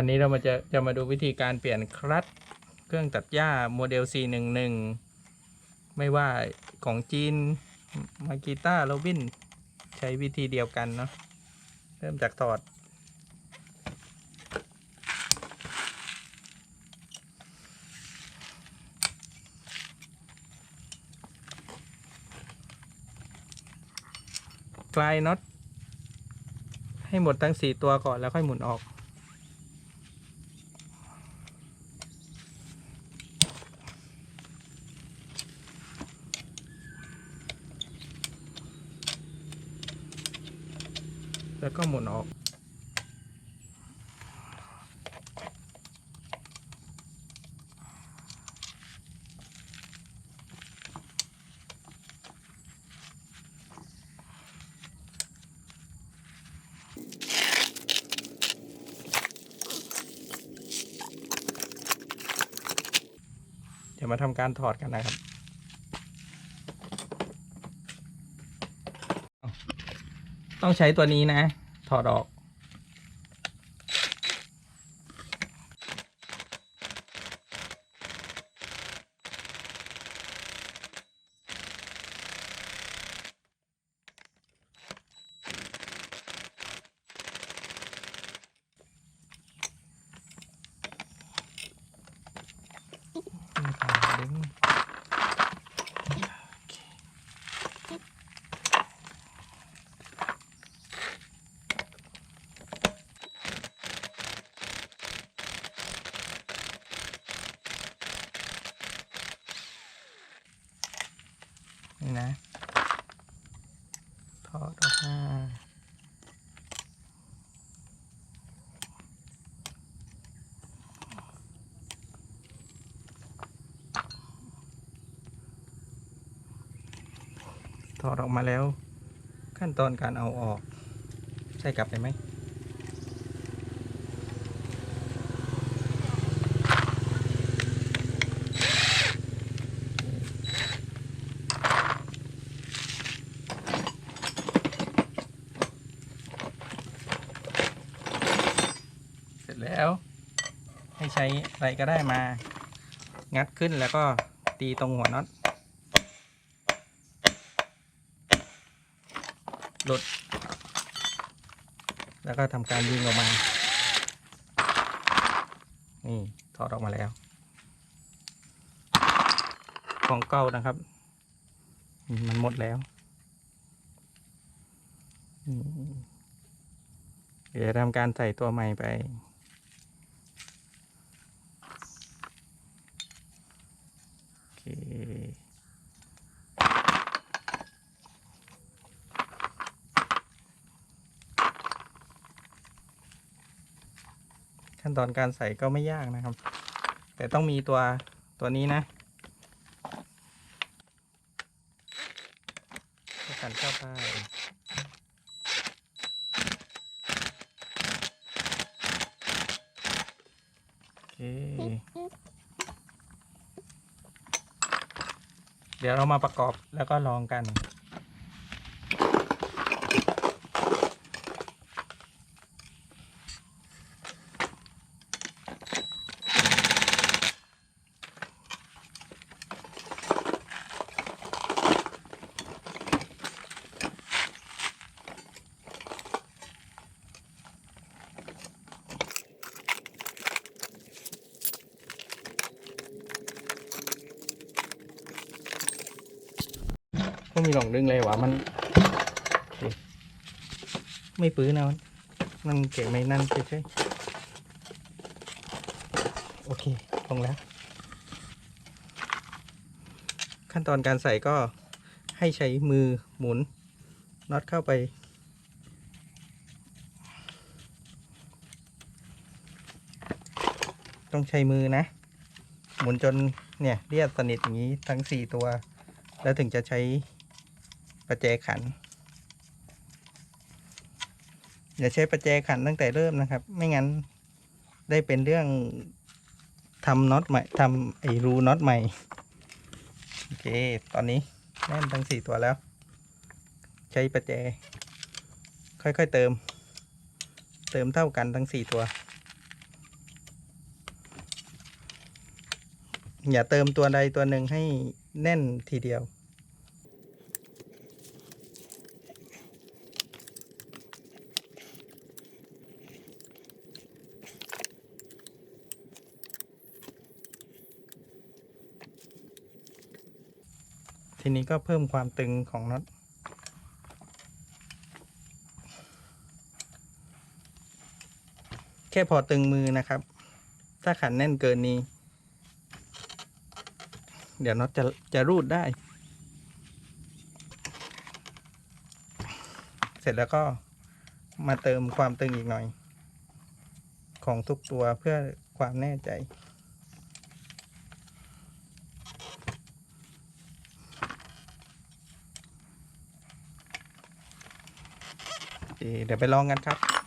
วันนี้เรามาจะจะมาดูวิธีการเปลี่ยนคลัตช์เครื่องตัดหญ้าโมเดล C11 ไม่ว่าของจีนมากิต้าโรบิน ใช้วิธีเดียวกันเนาะเริ่มจากถอด คลายน็อตให้หมดทั้งสี่ตัวก่อนแล้วค่อยหมุนออก แล้วก็หมุนออก เดี๋ยวมาทำการถอดกันนะครับ ต้องใช้ตัวนี้นะ ถอดออก ดึง นี่นะถอดออกมาถอดออกมาแล้ว ขั้นตอนการเอาออกใส่กลับไปไหม ร็จแล้ว ให้ใช้อะไรก็ได้มา งัดขึ้นแล้วก็ตีตรงหัวน็อตหลุด แล้วก็ทำการยิงออกมา นี่ถอดออกมาแล้ว ของเก่านะครับ มันหมดแล้วเดี๋ยวทำการใส่ตัวใหม่ไป โอเค ขั้นตอนการใส่ก็ไม่ยากนะครับ แต่ต้องมีตัวตัวนี้นะกันเข้าไปโอเคเดี๋ยวเรามาประกอบแล้วก็ลองกัน ก็มีหลองดึงเลยวะมัน ไม่ปื้นเอามันเก็บไม่นั่นเฉยๆโอเคลงแล้ว ขั้นตอนการใส่ก็ให้ใช้มือหมุนน็อตเข้าไป ต้องใช้มือนะ หมุนจนเนี่ยเรียบสนิทอย่างนี้ทั้งสี่ตัว แล้วถึงจะใช้ ประแจขัน อย่าใช้ประแจขันตั้งแต่เริ่มนะครับ ไม่งั้นได้เป็นเรื่องทำน็อตใหม่ทำไอรูน็อตใหม่ โอเค ตอนนี้แน่นทั้งสี่ตัวแล้ว ใช้ประแจ ค่อยๆเติม เติมเท่ากันทั้งสี่ตัว อย่าเติมตัวใดตัวหนึ่งให้แน่นทีเดียว ทีนี้ก็เพิ่มความตึงของน็อตแค่พอตึงมือนะครับ ถ้าขันแน่นเกินนี้ เดี๋ยวน็อตจะจะรูดได้ เสร็จแล้วก็มาเติมความตึงอีกหน่อย ของทุกตัวเพื่อความแน่ใจ โอเค เดี๋ยวไปลองกันครับ